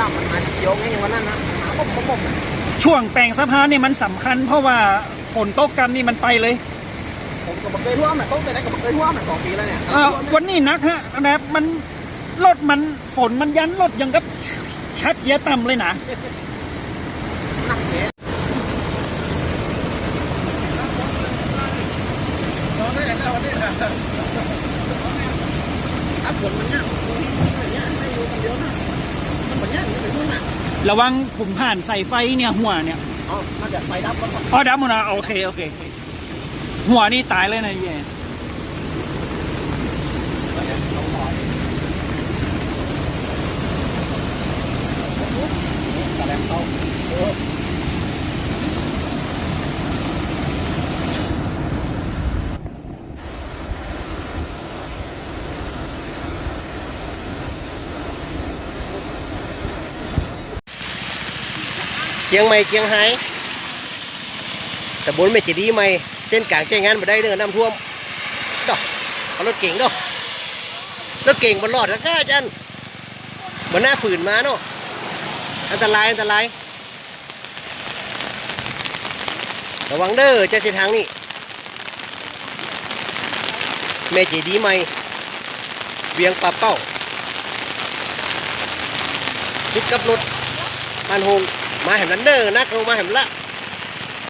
ล่ำมันมาเขียวไงวันนั้นนะหาผมผมช่วงแปลงสะพานนี่มันสำคัญ เพราะว่าฝนตกกันนี่มันไปเลย ผมก็บอกเคยท่วมอะต้องแต่ไหนก็บอกเคยท่วมอะสองปีแล้วเนี่ยอ่าวันนี้นักฮะนะมันรถมันฝนมันยันรถยังกับชักเยียร์ต่ำเลยนะหนักเนี่ยถ้าฝนมันเนี่ยตรงนี้มันเนี่ยไม่อยู่คนเดียวนะ ระวังผมผ่านใส่ไฟเนี่ยหัวเนี่ยอ๋อน่าจะไฟดับแล้วก่อนอ๋อดับหมดนะโอเคโอเค หัวนี่ตายเลยนะเย่แสดงเขา เจียงใหม่เจียงไฮ้แต่บนไม่จะดีไหมเส้นกลางใจงานมาได้เรื่องน้ำท่วมดอกเอารถเก่งดอกรถเก่งมันรอดแล้วก็จันมันน่าฝืนมาเนาะอันตรายอันตรายระวังเด้อเจะเส้นทางนี่แม่เจดีใหม่เวียงปลาเป้าจุดกับรถมันหง มาแหมนั้นเด้อนักลงมาแหมละ